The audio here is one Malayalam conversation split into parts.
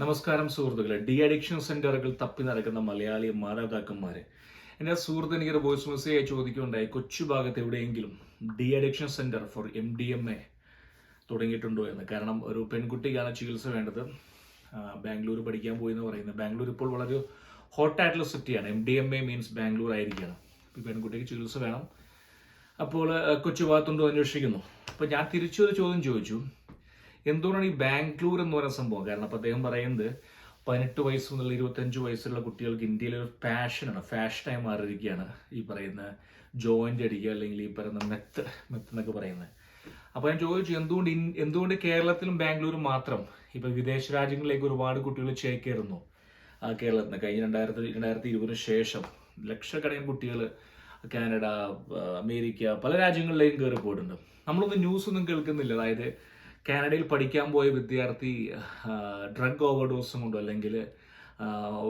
നമസ്കാരം സുഹൃത്തുക്കളെ. ഡി അഡിക്ഷൻ സെന്ററുകൾ തപ്പി നടക്കുന്ന മലയാളി മാതാപിതാക്കന്മാരെ. എന്റെ സുഹൃത്ത് എനിക്കൊരു വോയിസ് മെസ്സേജ് ചോദിക്കുകയുണ്ടായി കൊച്ചു ഭാഗത്ത് എവിടെയെങ്കിലും de addiction centre for M D M A തുടങ്ങിയിട്ടുണ്ടോ എന്ന്. കാരണം ഒരു പെൺകുട്ടിക്കാണ് ചികിത്സ വേണ്ടത്. ബാംഗ്ലൂർ പഠിക്കാൻ പോയി എന്ന് പറയുന്നത് ബാംഗ്ലൂർ ഇപ്പോൾ വളരെ ഹോട്ടായിട്ടുള്ള സിറ്റിയാണ് M D M A means Bangalore ആയിരിക്കുകയാണ്. പെൺകുട്ടിക്ക് ചികിത്സ വേണം. അപ്പോൾ കൊച്ചു ഭാഗത്തുണ്ടോ അന്വേഷിക്കുന്നു. അപ്പോൾ ഞാൻ തിരിച്ചൊരു ചോദ്യം ചോദിച്ചു. എന്തുകൊണ്ടാണ് ഈ ബാംഗ്ലൂർ എന്ന് പറയുന്ന സംഭവം? കാരണം അപ്പോൾ അദ്ദേഹം പറയുന്നത് പതിനെട്ട് വയസ്സ് മുതൽ ഇരുപത്തഞ്ച് വയസ്സുള്ള കുട്ടികൾക്ക് ഇന്ത്യയിൽ ഒരു പാഷനാണ് ഫാഷനായി മാറിയിരിക്കുകയാണ് ഈ പറയുന്ന ജോയിന്റ് അടിക്കുക അല്ലെങ്കിൽ ഈ പറയുന്ന മെത്ത് മെത്ത് എന്നൊക്കെ പറയുന്നത്. അപ്പോൾ ഞാൻ ചോദിച്ചു എന്തുകൊണ്ട് എന്തുകൊണ്ട് കേരളത്തിലും ബാംഗ്ലൂരും മാത്രം? ഇപ്പൊ വിദേശ രാജ്യങ്ങളിലേക്ക് ഒരുപാട് കുട്ടികൾ ചേക്കേറുന്നു. കേരളത്തിൽ നിന്ന് കഴിഞ്ഞ രണ്ടായിരത്തി രണ്ടായിരത്തി ഇരുപതിന് ശേഷം ലക്ഷക്കണക്കിന് കുട്ടികൾ കാനഡ അമേരിക്ക പല രാജ്യങ്ങളിലേക്കും കയറി പോയിട്ടുണ്ട് നമ്മളൊന്നും ന്യൂസ് ഒന്നും കേൾക്കുന്നില്ല. അതായത് കാനഡയിൽ പഠിക്കാൻ പോയ വിദ്യാർത്ഥി ഡ്രഗ് ഓവർഡോസും കൊണ്ടോ അല്ലെങ്കിൽ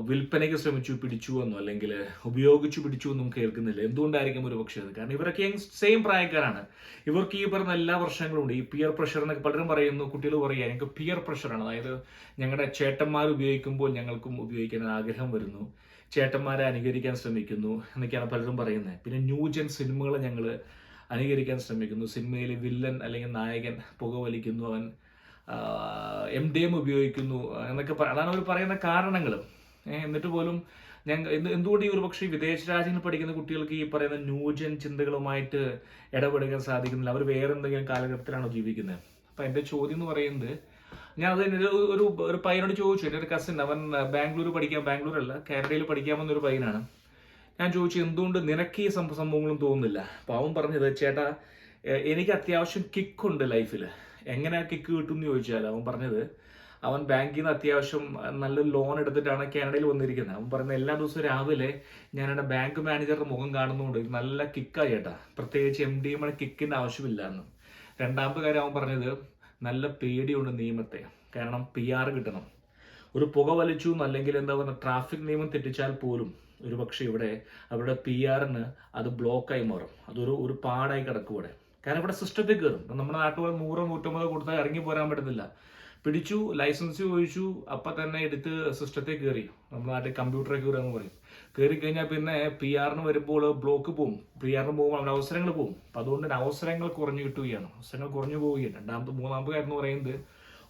വിൽപ്പനയ്ക്ക് ശ്രമിച്ചു പിടിച്ചു എന്നോ അല്ലെങ്കിൽ ഉപയോഗിച്ചു പിടിച്ചു എന്നും കേൾക്കുന്നില്ല. എന്തുകൊണ്ടായിരിക്കും ഒരു പക്ഷേ അത്? കാരണം ഇവരൊക്കെ യങ് സെയിം പ്രായക്കാരാണ്. ഇവർക്ക് ഈ പറഞ്ഞ എല്ലാ പ്രശ്നങ്ങളും ഉണ്ട്. ഈ പിയർ പ്രഷർ എന്നൊക്കെ പലരും പറയുന്നു കുട്ടികൾ പറയുക ഞങ്ങൾക്ക് പിയർ പ്രഷറാണ് അതായത് ഞങ്ങളുടെ ചേട്ടന്മാർ ഉപയോഗിക്കുമ്പോൾ ഞങ്ങൾക്കും ഉപയോഗിക്കാൻ ആഗ്രഹം വരുന്നു. ചേട്ടന്മാരെ അനുകരിക്കാൻ ശ്രമിക്കുന്നു എന്നൊക്കെയാണ് പലരും പറയുന്നത്. പിന്നെ ന്യൂജൻ സിനിമകൾ ഞങ്ങൾ അനുകരിക്കാൻ ശ്രമിക്കുന്നു. സിനിമയിലെ വില്ലൻ അല്ലെങ്കിൽ നായകൻ പുകവലിക്കുന്നു. അവൻ എം ഡി എം ഉപയോഗിക്കുന്നു. എന്നൊക്കെ അതാണ് അവർ പറയുന്ന കാരണങ്ങൾ. എന്നിട്ട് പോലും ഞങ്ങൾ എന്ത് എന്തുകൊണ്ട് ഈ ഒരു പക്ഷേ വിദേശ രാജ്യങ്ങളിൽ പഠിക്കുന്ന കുട്ടികൾക്ക് ഈ പറയുന്ന ന്യൂജൻ ചിന്തകളുമായിട്ട് ഇടപെടുക്കാൻ സാധിക്കുന്നില്ല? അവർ വേറെ എന്തെങ്കിലും കാലഘട്ടത്തിലാണോ ജീവിക്കുന്നത്? അപ്പം എന്റെ ചോദ്യം എന്ന് പറയുന്നത് ഞാൻ അത് ഒരു ഒരു പയ്യനോട് ചോദിച്ചു. എന്റെ ഒരു കസിൻ അവൻ ബാംഗ്ലൂർ പഠിക്കാൻ ബാംഗ്ലൂർ അല്ല കാനഡയിൽ പഠിക്കാമെന്നൊരു പയ്യനാണ്. ഞാൻ ചോദിച്ചു എന്തുകൊണ്ട് നിനക്ക് ഈ സംഭ- സംഭവങ്ങളും തോന്നുന്നില്ല? അപ്പോൾ അവൻ പറഞ്ഞത് ചേട്ടാ എനിക്ക് അത്യാവശ്യം കിക്കുണ്ട് ലൈഫിൽ എങ്ങനെ കിക്ക് കിട്ടും എന്ന് ചോദിച്ചാൽ അവൻ പറഞ്ഞത് അവൻ ബാങ്കിൽ നിന്ന് അത്യാവശ്യം നല്ല ലോൺ എടുത്തിട്ടാണ് കാനഡയിൽ വന്നിരിക്കുന്നത്. അവൻ പറയുന്നത് എല്ലാ ദിവസവും രാവിലെ ഞാൻ എന്റെ ബാങ്ക് മാനേജറുടെ മുഖം കാണുന്നതുകൊണ്ട് നല്ല കിക്കായി ചേട്ടാ. പ്രത്യേകിച്ച് എം ഡി എമ്മിന് കിക്കിന്റെ ആവശ്യമില്ല എന്ന് രണ്ടാമത്തെ കാര്യം അവൻ പറഞ്ഞത് നല്ല പേടിയുണ്ട് നിയമത്തെ. കാരണം പി ആർ കിട്ടണം. ഒരു പുക വലിച്ചു എന്നല്ലെങ്കിൽ എന്താ പറയുക ട്രാഫിക് നിയമം തെറ്റിച്ചാൽ പോലും ഒരു പക്ഷേ ഇവിടെ അവരുടെ പി ആറിന് അത് ബ്ലോക്കായി മാറും. അതൊരു ഒരു പാടായി കിടക്കും ഇവിടെ. കാരണം ഇവിടെ സിസ്റ്റത്തിൽ കയറും. നമ്മുടെ നാട്ടിൽ നൂറോ നൂറ്റമ്പതോ കൊടുത്താൽ ഇറങ്ങി പോരാൻ പറ്റുന്നില്ല. പിടിച്ചു ലൈസൻസ് ചോദിച്ചു അപ്പം തന്നെ എടുത്ത് സിസ്റ്റത്തിൽ കയറി. നമ്മുടെ നാട്ടിൽ കമ്പ്യൂട്ടറിൽ കയറുക എന്ന് പറയും. കയറി കഴിഞ്ഞാൽ പിന്നെ പി ആറിന് വരുമ്പോൾ ബ്ലോക്ക് പോകും പി ആറിന് പോകുമ്പോൾ അവരുടെ അവസരങ്ങൾ പോകും അപ്പം അതുകൊണ്ട് അവസരങ്ങൾ കുറഞ്ഞു കിട്ടുകയാണ്. അവസരങ്ങൾ കുറഞ്ഞു പോവുകയാണ്. രണ്ടാമത്തെ മൂന്നാമത്തെ കാര്യം എന്ന് പറയുന്നത്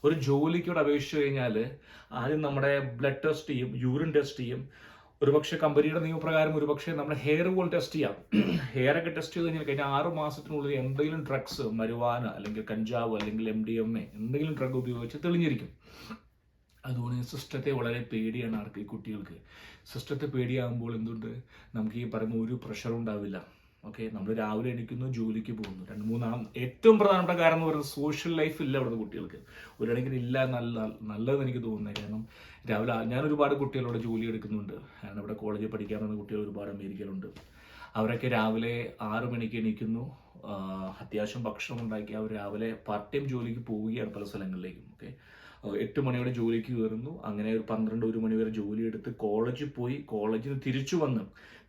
ഒരു ജോലിക്കോട് അപേക്ഷിച്ച് കഴിഞ്ഞാൽ ആദ്യം നമ്മുടെ ബ്ലഡ് ടെസ്റ്റ് ചെയ്യും യൂറിൻ ടെസ്റ്റ് ചെയ്യും ഒരുപക്ഷെ കമ്പനിയുടെ നിയമപ്രകാരം ഒരുപക്ഷെ നമ്മുടെ ഹെയർ പോൾ ടെസ്റ്റ് ചെയ്യാം. ഹെയർ ഒക്കെ ടെസ്റ്റ് ചെയ്ത് കഴിഞ്ഞാൽ കഴിഞ്ഞ ആറ് മാസത്തിനുള്ളിൽ എന്തെങ്കിലും ഡ്രഗ്സ് മരുവാന അല്ലെങ്കിൽ കഞ്ചാവ് അല്ലെങ്കിൽ എം ഡി എം എ എന്തെങ്കിലും ഡ്രഗ് ഉപയോഗിച്ച് തെളിഞ്ഞിരിക്കും. അതുകൊണ്ട് സിസ്റ്റത്തെ വളരെ പേടിയാണ് ആർക്ക് ഈ കുട്ടികൾക്ക്. സിസ്റ്റത്തെ പേടിയാകുമ്പോൾ എന്തുകൊണ്ട് നമുക്ക് ഈ പറയുന്ന ഒരു പ്രഷറും ഉണ്ടാവില്ല. ഓക്കെ നമ്മൾ രാവിലെ എണീക്കുന്നു ജോലിക്ക് പോകുന്നു. രണ്ട് മൂന്നാം ഏറ്റവും പ്രധാനപ്പെട്ട കാരണം എന്ന് പറയുന്നത് സോഷ്യൽ ലൈഫ് ഇല്ല ഇവിടുത്തെ കുട്ടികൾക്ക്. ഒരു ഇല്ല നല്ല നല്ലതെന്ന് എനിക്ക് തോന്നുന്നത്. കാരണം രാവിലെ ഞാൻ ഒരുപാട് കുട്ടികളോട് ജോലി എടുക്കുന്നുണ്ട്. കാരണം ഇവിടെ കോളേജിൽ പഠിക്കാൻ വന്ന കുട്ടികൾ ഒരുപാട് അമേരിക്കയിലുണ്ട്. അവരൊക്കെ രാവിലെ ആറ് മണിക്ക് എണീക്കുന്നു. അത്യാവശ്യം ഭക്ഷണം ഉണ്ടാക്കി. അവർ രാവിലെ പാർട്ട് ടൈം ജോലിക്ക് പോവുകയാണ് പല സ്ഥലങ്ങളിലേക്കും. ഓക്കെ എട്ട് മണിയോടെ ജോലിക്ക് കയറുന്നു. അങ്ങനെ ഒരു പന്ത്രണ്ട് ഒരു മണി വരെ ജോലി എടുത്ത് കോളേജിൽ പോയി കോളേജിൽ തിരിച്ചു വന്ന്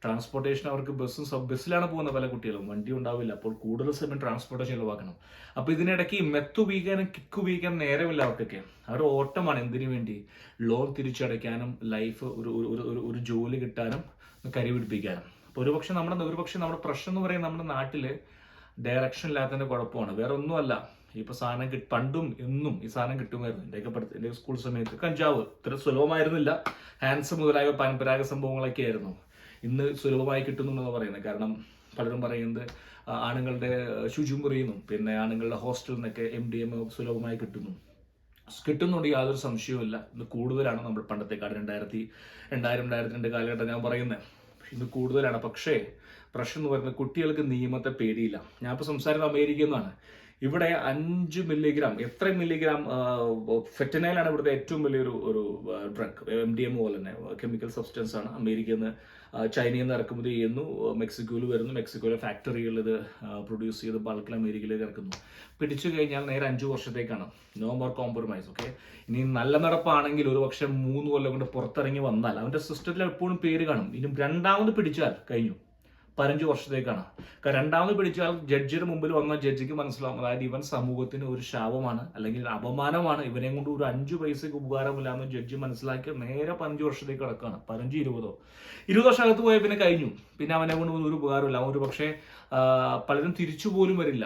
ട്രാൻസ്പോർട്ടേഷൻ അവർക്ക് ബസ്സും സബ് ബസ്സിലാണ് പോകുന്ന പല കുട്ടികളും. വണ്ടി ഉണ്ടാവില്ല. അപ്പോൾ കൂടുതൽ സമയം ട്രാൻസ്പോർട്ടേഷൻ ചിലവാക്കണം. അപ്പോൾ ഇതിനിടയ്ക്ക് മെത്തു ഉപയോഗിക്കാനും കിക്ക് ഉപയോഗിക്കാനും നേരമില്ല അവർക്കൊക്കെ. അവർ ഓട്ടമാണ് എന്തിനു വേണ്ടി? ലോൺ തിരിച്ചടയ്ക്കാനും ലൈഫ് ഒരു ഒരു- ഒരു ജോലി കിട്ടാനും കരി പിടിപ്പിക്കാനും. അപ്പോൾ ഒരുപക്ഷെ നമ്മുടെ ഒരുപക്ഷെ നമ്മുടെ പ്രശ്നം എന്ന് പറയുന്നത് നമ്മുടെ നാട്ടിൽ ഡയറക്ഷൻ ഇല്ലാത്തതിന്റെ കുഴപ്പമാണ്. വേറെ ഒന്നുമല്ല ഇപ്പൊ സാധനം കിട്ടും പണ്ടും എന്നും ഈ സാധനം കിട്ടുമായിരുന്നു. എന്റെയൊക്കെ പഠിത്തം എന്റെ സ്കൂൾ സമയത്ത് കഞ്ചാവ് ഇത്ര സുലഭമായിരുന്നില്ല. ഹാൻസ് മുതലായ പരമ്പരാഗത സംഭവങ്ങളൊക്കെ ആയിരുന്നു. ഇന്ന് സുലഭമായി കിട്ടുന്നു പറയുന്നത്. കാരണം പലരും പറയുന്നത് ആണുങ്ങളുടെ ശുചിയും നിന്നും പിന്നെ ആണുങ്ങളുടെ ഹോസ്റ്റലിൽ നിന്നൊക്കെ എം ഡി എം സുലഭമായി കിട്ടുന്നു. കിട്ടുന്നുണ്ട് യാതൊരു സംശയവുമില്ല ഇന്ന് കൂടുതലാണ് നമ്മൾ പണ്ടത്തെക്കാട് രണ്ടായിരത്തി രണ്ടായിരം രണ്ടായിരത്തി രണ്ട് കാലഘട്ടം ഞാൻ പറയുന്നത് ഇന്ന് കൂടുതലാണ്. പക്ഷേ പ്രശ്നം എന്ന് പറയുന്നത് കുട്ടികൾക്ക് നിയമത്തെ പേടിയില്ല. ഞാൻ ഇപ്പോൾ സംസാരിക്കുന്നത് അമേരിക്കയിൽ നിന്നാണ്. ഇവിടെ അഞ്ച് മില്ലിഗ്രാം എത്ര മില്ലിഗ്രാം ഫെറ്റനൈലാണ് ഇവിടുത്തെ ഏറ്റവും വലിയൊരു ഒരു ഡ്രഗ് എം ഡി എം പോലെ തന്നെ. കെമിക്കൽ സബ്സ്റ്റൻസ് ആണ്. അമേരിക്കയിൽ നിന്ന് ചൈനയിൽ നിന്ന് ഇറക്കുമതി ചെയ്യുന്നു. മെക്സിക്കോയിൽ വരുന്നു. മെക്സിക്കോയിലെ ഫാക്ടറികളിൽ ഇത് പ്രൊഡ്യൂസ് ചെയ്ത് ബൾക്കിൽ അമേരിക്കയിലേക്ക് ഇറക്കുന്നു. പിടിച്ചു കഴിഞ്ഞാൽ നേരെ അഞ്ച് വർഷത്തേക്കാണ്. നോ മോർ കോംപ്രമൈസ് ഓക്കെ ഇനി നല്ല നടപ്പാണെങ്കിൽ ഒരു പക്ഷേ മൂന്ന് കൊല്ലം കൊണ്ട് പുറത്തിറങ്ങി വന്നാൽ അവന്റെ സിസ്റ്റത്തിൽ എപ്പോഴും പേര് കാണും. ഇനി രണ്ടാമത് പിടിച്ചാൽ കഴിഞ്ഞു. പതിനഞ്ച് വർഷത്തേക്കാണ്. രണ്ടാമത് പിടിച്ചാൽ ജഡ്ജിയുടെ മുമ്പിൽ വന്ന ജഡ്ജിക്ക് മനസ്സിലാവും. അതായത് ഇവൻ സമൂഹത്തിന് ഒരു ശാപമാണ് അല്ലെങ്കിൽ അപമാനമാണ്. ഇവനെ കൊണ്ട് ഒരു അഞ്ചു പൈസക്ക് ഉപകാരമില്ലാന്ന് ജഡ്ജി മനസ്സിലാക്കി നേരെ പതിനഞ്ച് വർഷത്തേക്ക് കിടക്കുകയാണ് പതിനഞ്ച് ഇരുപതോ? ഇരുപത് വർഷം പോയാൽ പിന്നെ കഴിഞ്ഞു. പിന്നെ അവനെ കൊണ്ട് ഒരു ഉപകാരമില്ല. ഒരു പക്ഷേ പലരും തിരിച്ചു പോലും വരില്ല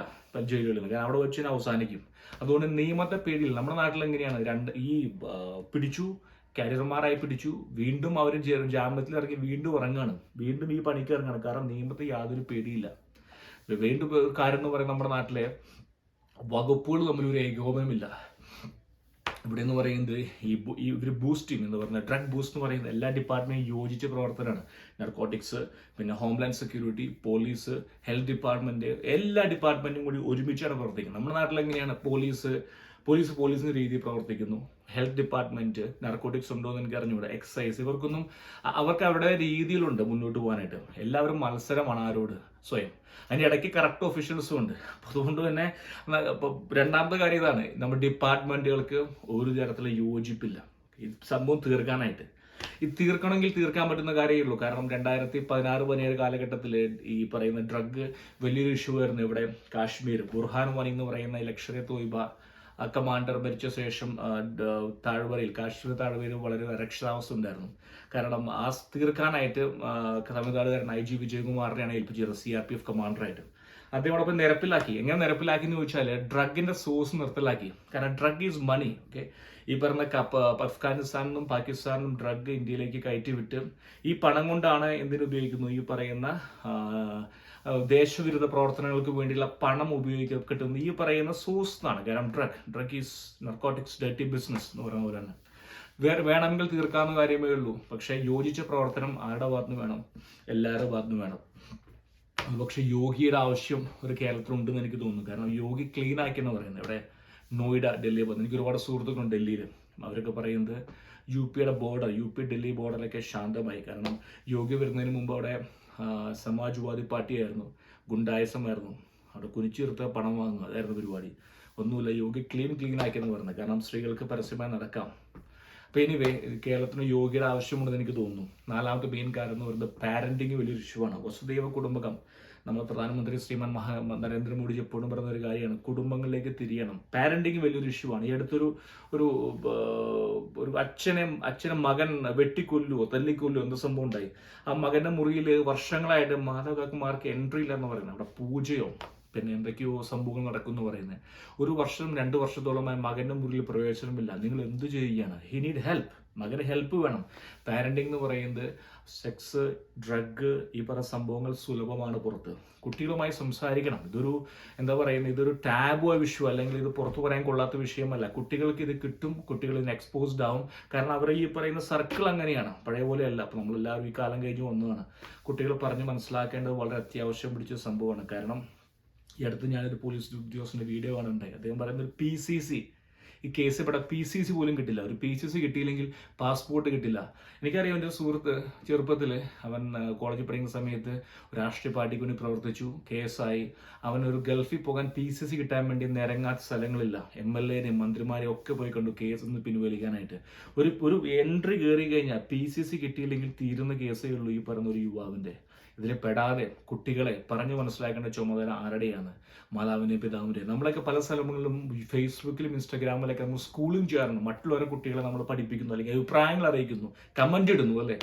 ജയിലുകളിൽ. കാരണം അവിടെ വെച്ച് അവസാനിക്കും. അതുകൊണ്ട് നിയമത്തെ പേടിയില്ല. നമ്മുടെ നാട്ടിൽ എങ്ങനെയാണ് രണ്ട് ഈ പിടിച്ചു കാരിയർമാരായി പിടിച്ചു. വീണ്ടും അവർ ജാമ്യത്തിൽ ഇറങ്ങി വീണ്ടും ഇറങ്ങാണ്. വീണ്ടും ഈ പണിക്ക് ഇറങ്ങാണ്. കാരണം നിയമത്തെ യാതൊരു പേടിയില്ല. വീണ്ടും ഒരു കാര്യം എന്ന് പറയുന്നത് നമ്മുടെ നാട്ടിലെ വകുപ്പുകൾ തമ്മിൽ ഒരു ഏകോപനമില്ല. ഇവിടെ എന്ന് പറയുന്നത് ഈ ഒരു ബൂസ്റ്റ് ടീം എന്ന് പറയുന്നത് ഡ്രഗ് ബൂസ്റ്റ് എന്ന് പറയുന്നത് എല്ലാ ഡിപ്പാർട്ട്മെന്റും യോജിച്ച പ്രവർത്തനമാണ്. നർക്കോട്ടിക്സ് പിന്നെ homeland security police health department എല്ലാ ഡിപ്പാർട്ട്മെന്റും കൂടി ഒരുമിച്ചാണ് പ്രവർത്തിക്കുന്നത്. നമ്മുടെ നാട്ടിൽ എങ്ങനെയാണ് പോലീസ് പോലീസ് പോലീസിന്റെ രീതിയിൽ പ്രവർത്തിക്കുന്നു. ഹെൽത്ത് ഡിപ്പാർട്ട്മെന്റ് നർക്കോട്ടിക്സ് ഉണ്ടോ എന്ന് എനിക്ക് എക്സൈസ് ഇവർക്കൊന്നും അവർക്ക് അവരുടെ രീതിയിലുണ്ട് മുന്നോട്ട് പോകാനായിട്ട്. എല്ലാവരും മത്സരമാണ് ആരോട്? സ്വയം. അതിന്റെ ഇടയ്ക്ക് കറക്റ്റ് ഒഫീഷ്യൽസും ഉണ്ട്. അതുകൊണ്ട് തന്നെ രണ്ടാമത്തെ കാര്യം ഇതാണ്. നമ്മുടെ ഡിപ്പാർട്ട്മെന്റുകൾക്ക് ഒരു തരത്തിലും യോജിപ്പില്ല. ഈ സംഭവം തീർക്കാനായിട്ട്. ഇത് തീർക്കണമെങ്കിൽ തീർക്കാൻ പറ്റുന്ന കാര്യമേ ഉള്ളൂ. കാരണം രണ്ടായിരത്തി പതിനാറ് പതിനേഴ് കാലഘട്ടത്തിൽ ഈ പറയുന്ന ഡ്രഗ് വലിയൊരു ഇഷ്യൂ ആയിരുന്നു ഇവിടെ കാശ്മീർ ബുർഹാൻ വനി എന്ന് പറയുന്ന ലക്ഷറി തോയ്ബ കമാൻഡർ മരിച്ച ശേഷം താഴ്വരയിൽ കാശ്മീർ താഴ്വരയിൽ വളരെ അരക്ഷിതാവസ്ഥ ഉണ്ടായിരുന്നു. കാരണം ആ തീർക്കാനായിട്ട് തമിഴ്നാടുകാരൻ ഐ ജി വിജയകുമാറിനെയാണ് ഏൽപ്പിച്ചത് സി ആർ പി എഫ് കമാൻഡറായിട്ട് അദ്ദേഹത്തോടൊപ്പം നിരപ്പിലാക്കി. എങ്ങനെ നിരപ്പിലാക്കി എന്ന് ചോദിച്ചാൽ ഡ്രഗിന്റെ സോഴ്സ് നിർത്തലാക്കി. കാരണം ഡ്രഗ് ഈസ് മണി ഓക്കെ ഈ പറഞ്ഞ കപ്പ അഫ്ഗാനിസ്ഥാനിലും പാകിസ്ഥാനിലും ഡ്രഗ് ഇന്ത്യയിലേക്ക് കയറ്റി വിട്ട് ഈ പണം കൊണ്ടാണ് എന്തിനു ഉപയോഗിക്കുന്നു? ഈ പറയുന്ന ദേശവിരുദ്ധ പ്രവർത്തനങ്ങൾക്ക് വേണ്ടിയുള്ള പണം ഉപയോഗിക്കപ്പെടുന്ന ഈ പറയുന്ന സോഴ്സ് എന്നാണ്. കാരണം ഡ്രഗ് ഡ്രഗ് ഈസ് നർക്കോട്ടിക്സ് ഡേറ്റി ബിസിനസ് എന്ന് പറയുന്ന പോലെയാണ് വേറെ വേണമെങ്കിൽ തീർക്കാവുന്ന കാര്യമേ ഉള്ളൂ. പക്ഷേ യോജിച്ച പ്രവർത്തനം ആരുടെ ഭാഗത്തുനിന്ന് വേണം? എല്ലാവരുടെ ഭാഗത്തുനിന്ന് വേണം. പക്ഷെ യോഗിയുടെ ആവശ്യം ഒരു കേരളത്തിലുണ്ടെന്ന് എനിക്ക് തോന്നുന്നു. കാരണം യോഗി ക്ലീൻ ആക്കി എന്ന് പറയുന്നത്. ഇവിടെ നോയിഡ ഡൽഹി പോകുന്നത് എനിക്ക് ഒരുപാട് സുഹൃത്തുക്കളുണ്ട് ഡൽഹിയിൽ അവരൊക്കെ പറയുന്നത് യു പിയുടെ ബോർഡർ യു പി ഡൽഹി ബോർഡറൊക്കെ ശാന്തമായി. കാരണം യോഗി വരുന്നതിന് മുമ്പ് അവിടെ സമാജ്വാദി പാർട്ടിയായിരുന്നു. ഗുണ്ടായസമായിരുന്നു. അവിടെ കുനിച്ചീർത്ത പണം വാങ്ങുക അതായിരുന്നു പരിപാടി. ഒന്നുമില്ല യോഗി ക്ലീൻ ക്ലീൻ ആക്കിയെന്ന് പറയുന്നത്. കാരണം സ്ത്രീകൾക്ക് പരസ്യമായി നടക്കാം. അപ്പോൾ എനിവേ കേരളത്തിന് യോഗ്യത ആവശ്യമുണ്ടെന്ന് എനിക്ക് തോന്നുന്നു. നാലാമത്തെ മെയിൻ കാരണം എന്ന് പറയുന്നത് പാരന്റിങ് വലിയൊരു ഇഷ്യൂ ആണ്. വസുദൈവ കുടുംബകം. നമ്മുടെ പ്രധാനമന്ത്രി ശ്രീമാൻ മഹാ നരേന്ദ്രമോദി എപ്പോഴും പറയുന്ന ഒരു കാര്യമാണ് കുടുംബങ്ങളിലേക്ക് തിരിയണം. പാരന്റിങ് വലിയൊരു ഇഷ്യൂ ആണ്. ഈ അടുത്തൊരു ഒരു ഒരു അച്ഛനെ അച്ഛനെ മകൻ വെട്ടിക്കൊല്ലുവോ തല്ലിക്കൊല്ലുവോ എന്ത് സംഭവം ഉണ്ടായി. ആ മകന്റെ മുറിയിൽ വർഷങ്ങളായിട്ട് മാതാപിതാക്കന്മാർക്ക് എൻട്രി ഇല്ല എന്ന് പറയുന്നത്. അവിടെ പൂജയോ പിന്നെ എന്തൊക്കെയോ സംഭവങ്ങൾ നടക്കുന്നു പറയുന്നത്. ഒരു വർഷം രണ്ട് വർഷത്തോളമായി മകന്റെ മുറിയിൽ പ്രവേശനമില്ല. നിങ്ങൾ എന്ത് ചെയ്യുകയാണ്? ഹി നീഡ് ഹെൽപ്പ് മകന് ഹെൽപ്പ് വേണം. പാരന്റിംഗ് എന്ന് പറയുന്നത് സെക്സ് ഡ്രഗ് ഈ പറഞ്ഞ സംഭവങ്ങൾ സുലഭമാണ് പുറത്ത്. കുട്ടികളുമായി സംസാരിക്കണം. ഇതൊരു എന്താ പറയുന്നത്? ഇതൊരു ടാബോ വിഷയം അല്ലെങ്കിൽ ഇത് പുറത്തു പറയാൻ കൊള്ളാത്ത വിഷയമല്ല. കുട്ടികൾക്ക് ഇത് കിട്ടും. കുട്ടികൾ ഇതിന് എക്സ്പോസ്ഡ് ആവും. കാരണം അവർ ഈ പറയുന്ന സർക്കിൾ അങ്ങനെയാണ്. പഴയ പോലെയല്ല. അപ്പം നമ്മളെല്ലാവരും ഈ കാലം കഴിഞ്ഞ് വന്നതാണ്. കുട്ടികൾ പറഞ്ഞ് മനസ്സിലാക്കേണ്ടത് വളരെ അത്യാവശ്യം പിടിച്ച സംഭവമാണ്. കാരണം ഈ അടുത്ത് ഞാനൊരു പോലീസ് ഉദ്യോഗസ്ഥന്റെ വീഡിയോ കാണുന്നുണ്ടായി. അദ്ദേഹം പറയുന്നത് പി സി സി ഈ കേസ് ഇവിടെ പി സി സി പോലും കിട്ടില്ല. ഒരു പി സി സി കിട്ടിയില്ലെങ്കിൽ പാസ്പോർട്ട് കിട്ടില്ല. എനിക്കറിയാം എന്റെ സുഹൃത്ത് ചെറുപ്പത്തിൽ അവൻ കോളേജിൽ പഠിക്കുന്ന സമയത്ത് രാഷ്ട്രീയ പാർട്ടിക്ക് വേണ്ടി പ്രവർത്തിച്ചു. കേസായി. അവൻ ഒരു ഗൾഫിൽ പോകാൻ പി സി സി കിട്ടാൻ വേണ്ടി നിരങ്ങാത്ത സ്ഥലങ്ങളില്ല. എം എൽ എനെയും മന്ത്രിമാരെയും ഒക്കെ പോയി കണ്ടു കേസ് ഒന്ന് പിൻവലിക്കാനായിട്ട്. ഒരു ഒരു എൻട്രി കയറി കഴിഞ്ഞാൽ പി സി സി കിട്ടിയില്ലെങ്കിൽ തീരുന്ന കേസേ ഉള്ളൂ ഈ പറയുന്ന ഒരു യുവാവിന്റെ. ഇതിൽ പെടാതെ കുട്ടികളെ പറഞ്ഞു മനസ്സിലാക്കേണ്ട ചുമതല ആരുടെയാണ്? മാതാവിന്റെ പിതാവിന്റെ നമ്മളൊക്കെ പല സ്ഥലങ്ങളിലും ഫേസ്ബുക്കിലും ഇൻസ്റ്റാഗ്രാമിലൊക്കെ നമ്മൾ സ്കൂളും ചെയ്യാറുണ്ട് മറ്റുള്ളവരെ കുട്ടികളെ നമ്മൾ പഠിപ്പിക്കുന്നു അല്ലെങ്കിൽ അഭിപ്രായങ്ങൾ അറിയിക്കുന്നു കമന്റ് ഇടുന്നു അല്ലേ?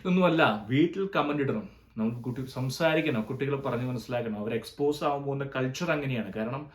ഇതൊന്നുമല്ല വീട്ടിൽ കമന്റ് ഇടണം. നമുക്ക് കുട്ടി സംസാരിക്കണം കുട്ടികളെ പറഞ്ഞു മനസ്സിലാക്കണം. അവർ എക്സ്പോസ് ആകുമ്പോൾ കൾച്ചർ അങ്ങനെയാണ്. കാരണം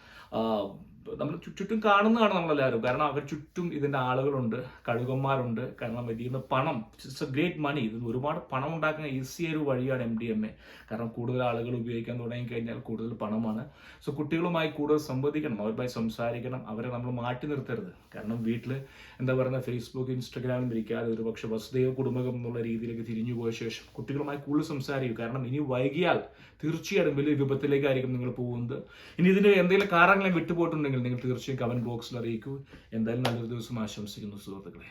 നമ്മൾ ചുറ്റും കാണുന്നതാണ് നമ്മളെല്ലാവരും. കാരണം അവർ ചുറ്റും ഇതിന്റെ ആളുകളുണ്ട് കഴുകന്മാരുണ്ട്. കാരണം ഇതിന്ന് പണം ഇറ്റ്സ് എ ഗ്രേറ്റ് മണി ഇത് ഒരുപാട് പണം ഉണ്ടാക്കുന്ന ഈസി ഒരു വഴിയാണ് എം ഡി എം എ കാരണം കൂടുതൽ ആളുകൾ ഉപയോഗിക്കാൻ തുടങ്ങി കഴിഞ്ഞാൽ കൂടുതൽ പണമാണ്. സോ കുട്ടികളുമായി കൂടുതൽ സംവദിക്കണം അവരുമായി സംസാരിക്കണം അവരെ നമ്മൾ മാറ്റി നിർത്തരുത്. കാരണം വീട്ടിൽ എന്താ പറയുക ഫേസ്ബുക്ക് ഇൻസ്റ്റാഗ്രാമിൽ ഇരിക്കാതെ ഒരു പക്ഷേ വസുദൈവ കുടുംബകം എന്നുള്ള രീതിയിലേക്ക് തിരിഞ്ഞു പോയ ശേഷം കുട്ടികളുമായി കൂടുതൽ സംസാരിക്കും. കാരണം ഇനി വൈകിയാൽ തീർച്ചയായിട്ടും വലിയ വിപത്തിലേക്കായിരിക്കും നിങ്ങൾ പോകുന്നത്. ഇനി ഇതിന് എന്തെങ്കിലും കാരണങ്ങൾ വിട്ടുപോയിട്ടുണ്ടെങ്കിൽ നിങ്ങൾ തീർച്ചയായും കമന്റ് ബോക്സിൽ അറിയിക്കൂ. എന്തായാലും നല്ലൊരു ദിവസം ആശംസിക്കുന്നു സുഹൃത്തുക്കളെ.